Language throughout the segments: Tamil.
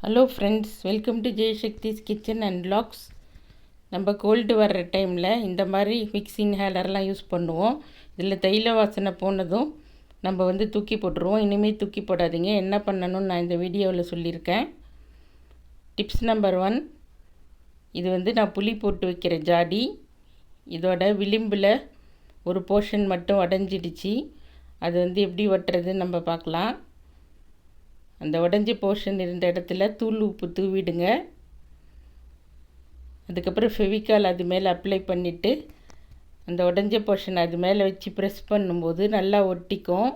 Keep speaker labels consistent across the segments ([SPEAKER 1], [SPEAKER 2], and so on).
[SPEAKER 1] Hello friends welcome to Jayasakthi's kitchen and vlogs நம்ம கோல்டு வர்ற டைமில் இந்த மாதிரி மிக்சிங் இன்ஹேலர்லாம் யூஸ் பண்ணுவோம். இதில் தைல வாசனை போனதும் நம்ம வந்து தூக்கி போட்டுருவோம். இனிமேல் தூக்கி போடாதீங்க. என்ன பண்ணணும்னு நான் இந்த வீடியோவில் சொல்லியிருக்கேன். டிப்ஸ் நம்பர் ஒன் இது வந்து நான் புளி போட்டு வைக்கிற ஜாடி. இதோட விளிம்பில் ஒரு போர்ஷன் மட்டும் உடஞ்சிடுச்சு அது வந்து எப்படி ஒட்டுறதுன்னு நம்ம பார்க்கலாம். அந்த உடஞ்சி போர்ஷன் இருந்த இடத்துல தூள் உப்பு தூவிடுங்க. அதுக்கப்புறம் ஃபெவிக்கால் அது மேலே அப்ளை பண்ணிவிட்டு அந்த உடஞ்ச போர்ஷன் அது மேலே வச்சு ப்ரெஸ் பண்ணும்போது நல்லா ஒட்டிக்கும்.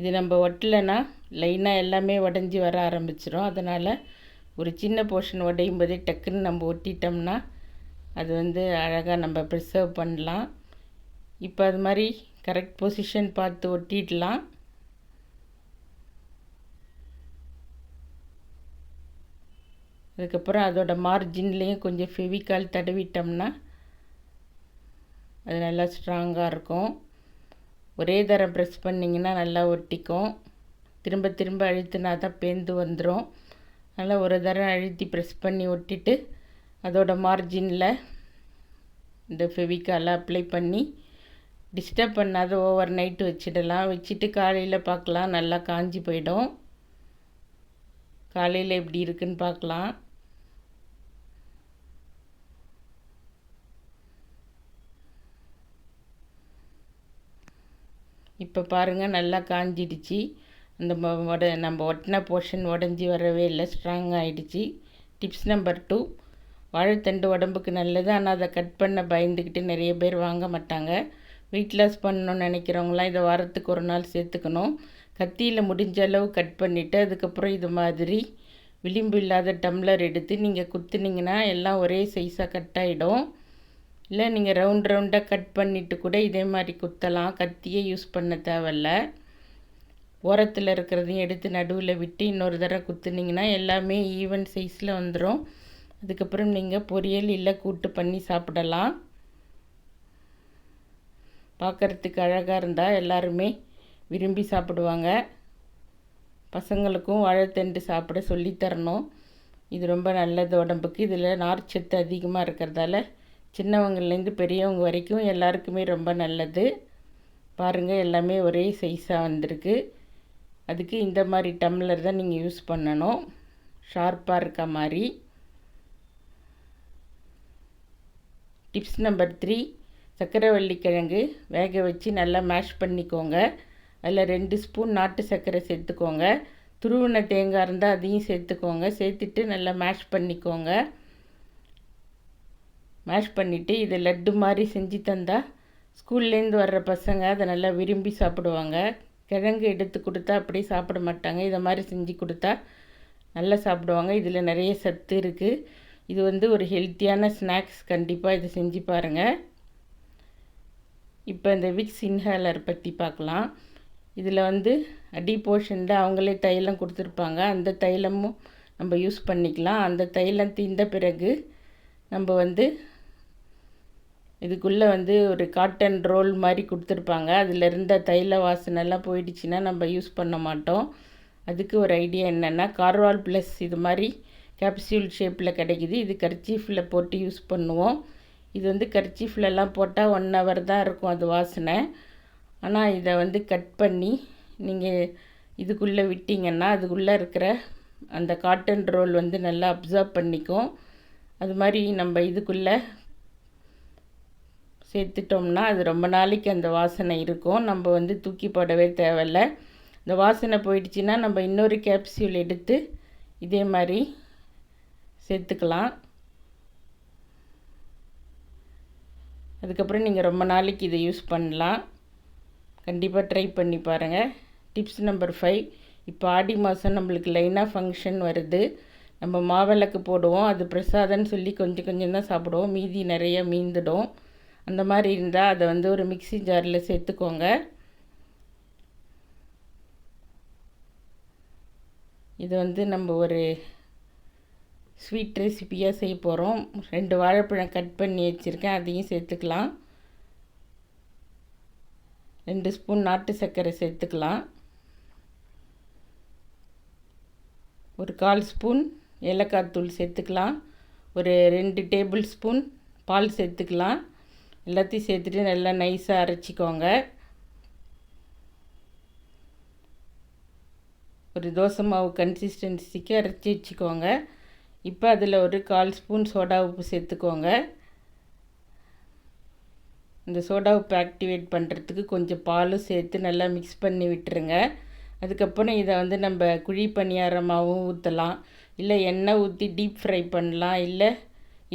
[SPEAKER 1] இது நம்ம ஒட்டலைன்னா லைனாக எல்லாமே உடஞ்சி வர ஆரம்பிச்சிடும் அதனால் ஒரு சின்ன போர்ஷன் உடையும் போதே டக்குன்னு நம்ம ஒட்டிட்டோம்னா அது வந்து அழகாக நம்ம ப்ரிசர்வ் பண்ணலாம். இப்போ அது மாதிரி கரெக்ட் பொசிஷன் பார்த்து ஒட்டிடலாம். அதுக்கப்புறம் அதோட மார்ஜின்லேயும் கொஞ்சம் ஃபெவிக்கால் தடவிட்டோம்னா அது நல்லா ஸ்ட்ராங்காக இருக்கும். ஒரே தரம் ப்ரெஸ் பண்ணிங்கன்னா நல்லா ஒட்டிக்கும். திரும்ப திரும்ப அழுத்தினா தான் பேந்து வந்துடும் அதனால் ஒரு தரம் அழுத்தி ப்ரெஸ் பண்ணி ஒட்டிட்டு அதோட மார்ஜினில் இந்த ஃபெவிக்காலை அப்ளை பண்ணி டிஸ்டர்ப் பண்ணாத ஓவர் நைட்டு வச்சிடலாம். வச்சுட்டு காலையில் பார்க்கலாம் நல்லா காஞ்சி போயிடும். காலையில் எப்படி இருக்குன்னு பார்க்கலாம் இப்போ பாருங்கள் நல்லா காஞ்சிடுச்சு. அந்த உட நம்ம ஒட்டின போர்ஷன் உடஞ்சி வரவே இல்லை. ஸ்ட்ராங் ஆகிடுச்சு டிப்ஸ் நம்பர் டூ வாழைத்தண்டு உடம்புக்கு நல்லது. ஆனால் அதை கட் பண்ண பயந்துக்கிட்டு நிறைய பேர் வாங்க மாட்டாங்க. வெயிட் லாஸ் பண்ணணும்னு நினைக்கிறவங்களாம் இதை வாரத்துக்கு ஒரு நாள் சேர்த்துக்கணும். கத்தியில் முடிஞ்ச அளவு கட் பண்ணிவிட்டு அதுக்கப்புறம் இது மாதிரி விளிம்பு இல்லாத டம்ளர் எடுத்து நீங்கள் குத்துனீங்கன்னா எல்லாம் ஒரே சைஸாக கட் ஆகிடும் இல்லை நீங்கள் ரவுண்ட் ரவுண்டாக கட் பண்ணிவிட்டு கூட இதே மாதிரி குத்தலாம். கத்தியே யூஸ் பண்ண தேவையில்ல. ஓரத்தில் இருக்கிறதையும் எடுத்து நடுவில் விட்டு இன்னொரு தடவை குத்துனீங்கன்னா எல்லாமே ஈவன் சைஸில் வந்துடும் அதுக்கப்புறம் நீங்கள் பொரியல் இல்லை கூட்டு பண்ணி சாப்பிடலாம். பார்க்குறதுக்கு அழகாக இருந்தால் எல்லாருமே விரும்பி சாப்பிடுவாங்க. பசங்களுக்கும் வாழைத்தண்டு சாப்பிட சொல்லித்தரணும் இது ரொம்ப நல்லது உடம்புக்கு. இதில் நார்ச்சத்து அதிகமாக இருக்கிறதால சின்னவங்கள்லேருந்து பெரியவங்க வரைக்கும் எல்லாருக்குமே ரொம்ப நல்லது. பாருங்கள் எல்லாமே ஒரே சைஸாக வந்திருக்கு. அதுக்கு இந்த மாதிரி டம்ளர் தான் நீங்கள் யூஸ் பண்ணணும். ஷார்ப்பாக இருக்க மாதிரி. Tips number three. சர்க்கரைவள்ளி கிழங்கு வேக வச்சு நல்லா மேஷ் பண்ணிக்கோங்க. அதில் ரெண்டு ஸ்பூன் நாட்டு சர்க்கரை சேர்த்துக்கோங்க. துருவின தேங்காய் இருந்தால் அதையும் சேர்த்துக்கோங்க. சேர்த்துட்டு நல்லா மேஷ் பண்ணிக்கோங்க. மேஷ் பண்ணிவிட்டு இதை லட்டு மாதிரி செஞ்சு தந்தால் ஸ்கூல்லேருந்து வர்ற பசங்க அதை நல்லா விரும்பி சாப்பிடுவாங்க. கிழங்கு எடுத்து கொடுத்தா அப்படியே சாப்பிட மாட்டாங்க. இதை மாதிரி செஞ்சு கொடுத்தா நல்லா சாப்பிடுவாங்க. இதில் நிறைய சத்து இருக்குது இது வந்து ஒரு ஹெல்த்தியான ஸ்நாக்ஸ் கண்டிப்பாக இதை செஞ்சு பாருங்கள் இப்போ இந்த விக்ஸ் இன்ஹேலர் பற்றி பார்க்கலாம். இதில் வந்து அடி போர்ஷனில் அவங்களே தைலம் கொடுத்துருப்பாங்க. அந்த தைலமும் நம்ம யூஸ் பண்ணிக்கலாம். அந்த தைலம் தீர்ந்த பிறகு நம்ம வந்து இதுக்குள்ளே வந்து ஒரு காட்டன் ரோல் மாதிரி கொடுத்துருப்பாங்க. அதில் இருந்த தைல வாசனைலாம் போயிடுச்சுன்னா நம்ம யூஸ் பண்ண மாட்டோம். அதுக்கு ஒரு ஐடியா என்னென்னா கார்வால் ப்ளஸ் இது மாதிரி கேப்சியூல் ஷேப்பில் கிடைக்கிது. இது கர்ச்சீஃபில் போட்டு யூஸ் பண்ணுவோம். இது வந்து கர்ச்சீஃப்லலாம் போட்டால் ஒன் ஹவர் தான் இருக்கும் அது வாசனை. ஆனால் இதை வந்து கட் பண்ணி நீங்கள் இதுக்குள்ளே விட்டிங்கன்னா அதுக்குள்ளே இருக்கிற அந்த காட்டன் ரோல் வந்து நல்லா அப்சர்வ் பண்ணிக்கும். அது மாதிரி நம்ம இதுக்குள்ளே சேர்த்துட்டோம்னா அது ரொம்ப நாளைக்கு அந்த வாசனை இருக்கும். நம்ம வந்து தூக்கி போடவே தேவையில்ல. இந்த வாசனை போயிடுச்சுன்னா நம்ம இன்னொரு கேப்சியூல் எடுத்து இதே மாதிரி சேர்த்துக்கலாம். அதுக்கப்புறம் நீங்கள் ரொம்ப நாளைக்கு இதை யூஸ் பண்ணலாம். கண்டிப்பாக ட்ரை பண்ணி பாருங்கள் டிப்ஸ் நம்பர் ஃபைவ். இப்போ ஆடி மாதம் நம்மளுக்கு லைனாக ஃபங்க்ஷன் வருது. நம்ம மாவிளக்கு போடுவோம். அது பிரசாதம்னு சொல்லி கொஞ்சம் கொஞ்சம் தான் சாப்பிடுவோம். மீதி நிறைய மீந்துடும். அந்த மாதிரி இருந்தால் அதை வந்து ஒரு மிக்சி ஜாரில் சேர்த்துக்கோங்க. இது வந்து நம்ம ஒரு ஸ்வீட் ரெசிப்பியாக செய்ய போகிறோம் ரெண்டு வாழைப்பழம் கட் பண்ணி வச்சுருக்கேன். அதையும் சேர்த்துக்கலாம். ரெண்டு ஸ்பூன் நாட்டு சர்க்கரை சேர்த்துக்கலாம். ஒரு கால் ஸ்பூன் ஏலக்காய் தூள் சேர்த்துக்கலாம். ஒரு ரெண்டு டேபிள் ஸ்பூன் பால் சேர்த்துக்கலாம். எல்லாத்தையும் சேர்த்துட்டு நல்லா நைஸாக அரைச்சிக்கோங்க. ஒரு தோசை மாவு கன்சிஸ்டன்சிக்கு அரைச்சி வச்சுக்கோங்க. இப்போ அதில் ஒரு கால் ஸ்பூன் சோடா உப்பு சேர்த்துக்கோங்க. இந்த சோடா உப்பு ஆக்டிவேட் பண்ணுறதுக்கு கொஞ்சம் பாலும் சேர்த்து நல்லா மிக்ஸ் பண்ணி விட்டுருங்க. அதுக்கப்புறம் இதை வந்து நம்ம குழி பணியாரமாகவும் ஊற்றலாம் இல்லை எண்ணெய் ஊற்றி டீப் ஃப்ரை பண்ணலாம். இல்லை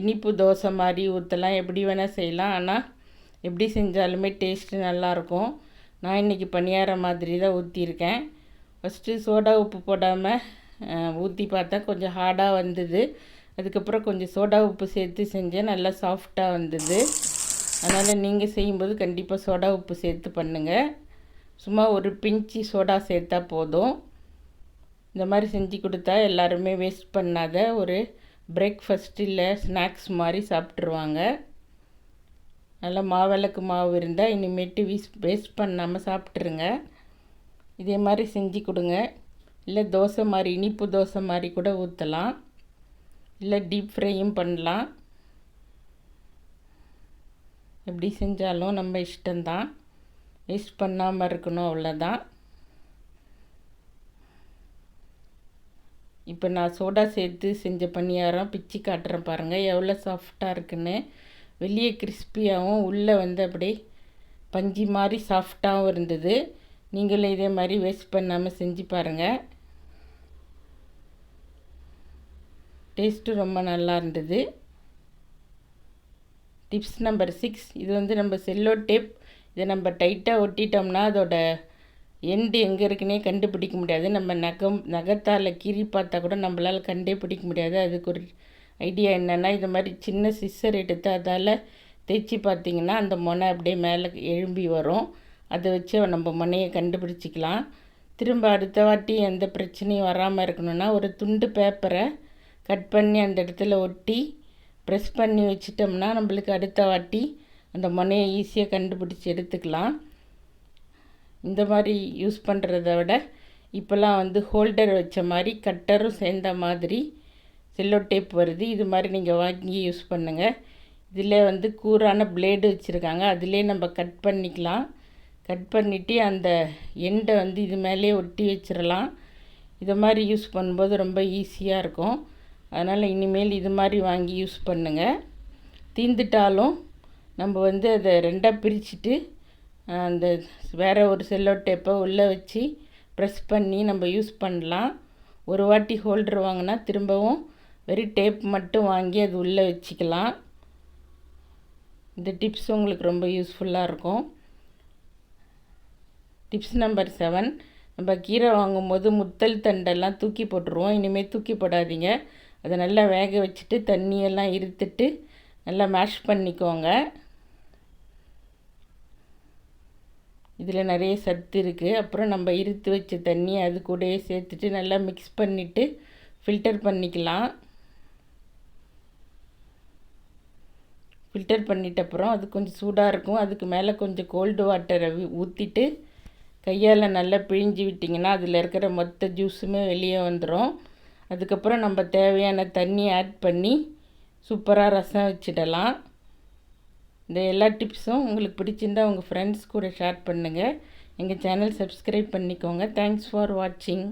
[SPEAKER 1] இனிப்பு தோசை மாதிரி ஊற்றலாம் எப்படி வேணால் செய்யலாம். ஆனால் எப்படி செஞ்சாலுமே டேஸ்ட்டு நல்லாயிருக்கும் நான் இன்றைக்கி பணியார மாதிரி தான் ஊற்றிருக்கேன் ஃபஸ்ட்டு சோடா உப்பு போடாமல் ஊற்றி பார்த்தா கொஞ்சம் ஹார்டாக வந்தது. அதுக்கப்புறம் கொஞ்சம் சோடா உப்பு சேர்த்து செஞ்சேன். நல்லா சாஃப்டாக வந்தது. அதனால் நீங்கள் செய்யும்போது கண்டிப்பாக சோடா உப்பு சேர்த்து பண்ணுங்கள் சும்மா ஒரு பிஞ்சி சோடா சேர்த்தா போதும். இந்த மாதிரி செஞ்சு கொடுத்தா எல்லாருமே வேஸ்ட் பண்ணாத ஒரு பிரேக்ஃபஸ்ட் இல்லை ஸ்நாக்ஸ் மாதிரி சாப்பிட்ருவாங்க நல்லா மாவிளக்கு மாவு இருந்தால் இனிமேட்டு வீஸ் வேஸ்ட் பண்ணாமல் சாப்பிட்ருங்க இதே மாதிரி செஞ்சு கொடுங்க. இல்லை தோசை மாதிரி இனிப்பு தோசை மாதிரி கூட ஊற்றலாம் இல்லை டீப் ஃப்ரையும் பண்ணலாம். எப்படி செஞ்சாலும் நம்ம இஷ்டம்தான். வேஸ்ட் பண்ணாமல் இருக்கணும் அவ்வளோதான் இப்போ நான் சோடா சேர்த்து செஞ்ச பணியாரம் பிச்சு காட்டுறேன் பாருங்கள் எவ்வளோ சாஃப்டாக இருக்குன்னு. வெளியே கிறிஸ்பியாகவும் உள்ளே வந்து அப்படியே பஞ்சு மாதிரி சாஃப்டாகவும் இருந்தது. நீங்களும் இதே மாதிரி வேஸ்ட் பண்ணாமல் செஞ்சு பாருங்கள் டேஸ்ட்டு ரொம்ப நல்லா இருந்தது டிப்ஸ் நம்பர் சிக்ஸ். இது வந்து நம்ம செல்லோ டேப். இதை நம்ம டைட்டாக ஒட்டிட்டோம்னா அதோட எண்டு எங்கே இருக்குன்னே கண்டுபிடிக்க முடியாது. நம்ம நகம் நகத்தால் கீறி பார்த்தா கூட நம்மளால் கண்டே பிடிக்க முடியாது. அதுக்கு ஒரு ஐடியா என்னென்னா இது மாதிரி சின்ன சிஸ்ஸர் எடுத்து அதால் தேய்ச்சி பார்த்திங்கன்னா அந்த முனை அப்படியே மேலே எழும்பி வரும். அதை வச்சு நம்ம முனையை கண்டுபிடிச்சிக்கலாம். திரும்ப அடுத்த வாட்டி எந்த பிரச்சனையும் வராமல் இருக்கணும்னா ஒரு துண்டு பேப்பரை கட் பண்ணி அந்த இடத்துல ஒட்டி ப்ரெஸ் பண்ணி வச்சிட்டோம்னா நம்மளுக்கு அடுத்த வாட்டி அந்த முனையை ஈஸியாக கண்டுபிடிச்சி எடுத்துக்கலாம். இந்த மாதிரி யூஸ் பண்ணுறத விட இப்போல்லாம் வந்து ஹோல்டர் வச்ச மாதிரி கட்டரும் சேர்ந்த மாதிரி செல்லோ டேப் வருது. இது மாதிரி நீங்கள் வாங்கி யூஸ் பண்ணுங்கள் இதில் வந்து கூரான பிளேடு வச்சுருக்காங்க. அதிலே நம்ம கட் பண்ணிக்கலாம். கட் பண்ணிவிட்டு அந்த எண்டை வந்து இது மேலே ஒட்டி வச்சிடலாம் இதை மாதிரி யூஸ் பண்ணும்போது ரொம்ப ஈஸியாக இருக்கும். அதனால் இனிமேல் இது மாதிரி வாங்கி யூஸ் பண்ணுங்கள் தீந்துட்டாலும் நம்ம வந்து அதை ரெண்டாக பிரிச்சுட்டு அந்த வேறு ஒரு செல்லோ டேப்பை உள்ளே வச்சு ப்ரெஸ் பண்ணி நம்ம யூஸ் பண்ணலாம். ஒரு வாட்டி ஹோல்டர் வாங்கினா திரும்பவும் வெறும் டேப் மட்டும் வாங்கி அது உள்ளே வச்சுக்கலாம். இந்த டிப்ஸ் உங்களுக்கு ரொம்ப யூஸ்ஃபுல்லாக இருக்கும். டிப்ஸ் நம்பர் செவன் நம்ம கீரை வாங்கும்போது முத்தல் தண்டெல்லாம் தூக்கி போட்டுருவோம். இனிமேல் தூக்கி போடாதீங்க. அதை நல்லா வேக வச்சுட்டு தண்ணியெல்லாம் இருத்துட்டு நல்லா மேஷ் பண்ணிக்கோங்க. இதில் நிறைய சத்து இருக்குது அப்புறம் நம்ம இருத்து வச்ச தண்ணியை அது கூடயே சேர்த்துட்டு நல்லா மிக்ஸ் பண்ணிவிட்டு ஃபில்டர் பண்ணிக்கலாம். ஃபில்டர் பண்ணிட்ட அப்புறம் அது கொஞ்சம் சூடாக இருக்கும். அதுக்கு மேலே கொஞ்சம் கோல்டு வாட்டரை ஊற்றிட்டு கையால் நல்லா பிழிஞ்சு விட்டிங்கன்னா அதில் இருக்கிற மொத்த ஜூஸுமே வெளியே வந்துடும் அதுக்கப்புறம் நம்ம தேவையான தண்ணி ஆட் பண்ணி சூப்பராக ரசம் வச்சிடலாம். இந்த எல்லா டிப்ஸும் உங்களுக்கு பிடிச்சிருந்தால் உங்கள் ஃப்ரெண்ட்ஸ் கூட ஷேர் பண்ணுங்கள் எங்கள் சேனல் சப்ஸ்கிரைப் பண்ணிக்கோங்க. தேங்க்ஸ் ஃபார் வாட்சிங்